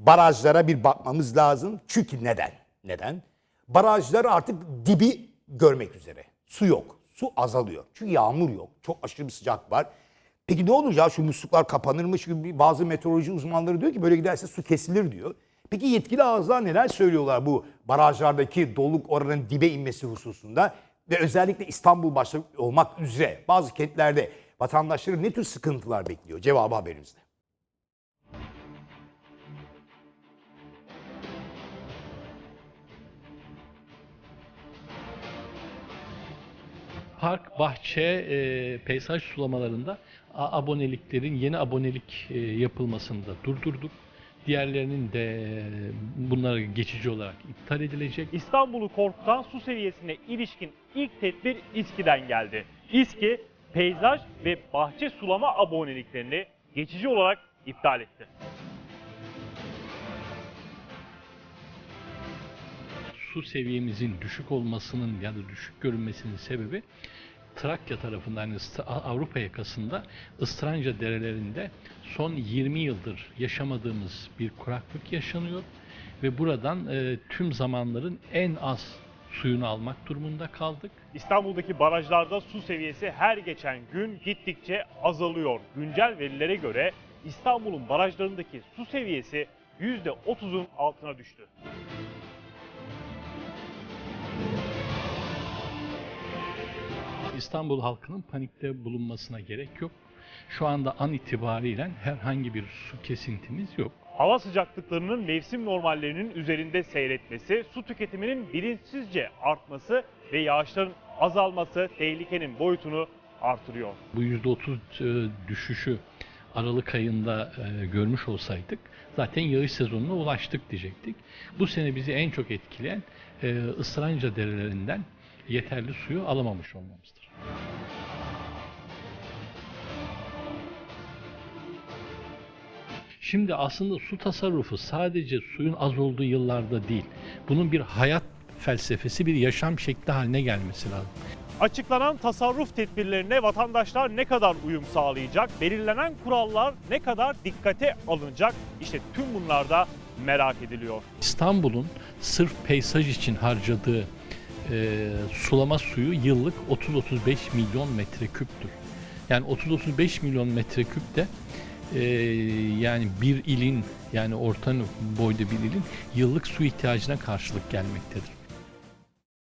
barajlara bir bakmamız lazım. Çünkü neden? Neden? Barajlar artık dibi görmek üzere. Su yok. Su azalıyor. Çünkü yağmur yok. Çok aşırı bir sıcak var. Peki ne ya şu musluklar kapanır mı? Çünkü bazı meteoroloji uzmanları diyor ki böyle giderse su kesilir diyor. Peki yetkili ağızlar neler söylüyorlar bu barajlardaki doluluk oranının dibe inmesi hususunda? Ve özellikle İstanbul başta olmak üzere bazı kentlerde vatandaşları ne tür sıkıntılar bekliyor? Cevabı haberimizde. Park, bahçe, e, peyzaj sulamalarında aboneliklerin yeni abonelik e, yapılmasını da durdurduk. Diğerlerinin de e, bunlar geçici olarak iptal edilecek. İstanbul'u korkutan su seviyesine ilişkin ilk tedbir İSKİ'den geldi. İSKİ, peyzaj ve bahçe sulama aboneliklerini geçici olarak iptal etti. Su seviyemizin düşük olmasının ya da düşük görünmesinin sebebi Trakya tarafından yani Avrupa yakasında Istranca derelerinde son 20 yıldır yaşamadığımız bir kuraklık yaşanıyor ve buradan e, tüm zamanların en az suyunu almak durumunda kaldık. İstanbul'daki barajlarda su seviyesi her geçen gün gittikçe azalıyor. Güncel verilere göre İstanbul'un barajlarındaki su seviyesi %30'un altına düştü. İstanbul halkının panikte bulunmasına gerek yok. Şu anda an itibariyle herhangi bir su kesintimiz yok. Hava sıcaklıklarının mevsim normallerinin üzerinde seyretmesi, su tüketiminin bilinçsizce artması ve yağışların azalması tehlikenin boyutunu artırıyor. Bu %30 e, düşüşü Aralık ayında e, görmüş olsaydık zaten yağış sezonuna ulaştık diyecektik. Bu sene bizi en çok etkileyen e, derelerinden yeterli suyu alamamış olmamızdır. Şimdi aslında su tasarrufu sadece suyun az olduğu yıllarda değil. Bunun bir hayat felsefesi, bir yaşam şekli haline gelmesi lazım. Açıklanan tasarruf tedbirlerine vatandaşlar ne kadar uyum sağlayacak? Belirlenen kurallar ne kadar dikkate alınacak? İşte tüm bunlar da merak ediliyor. İstanbul'un sırf peyzaj için harcadığı e, sulama suyu yıllık 30-35 milyon metreküptür. Yani 30-35 milyon metreküp de e, yani bir ilin yani orta boyda bir ilin yıllık su ihtiyacına karşılık gelmektedir.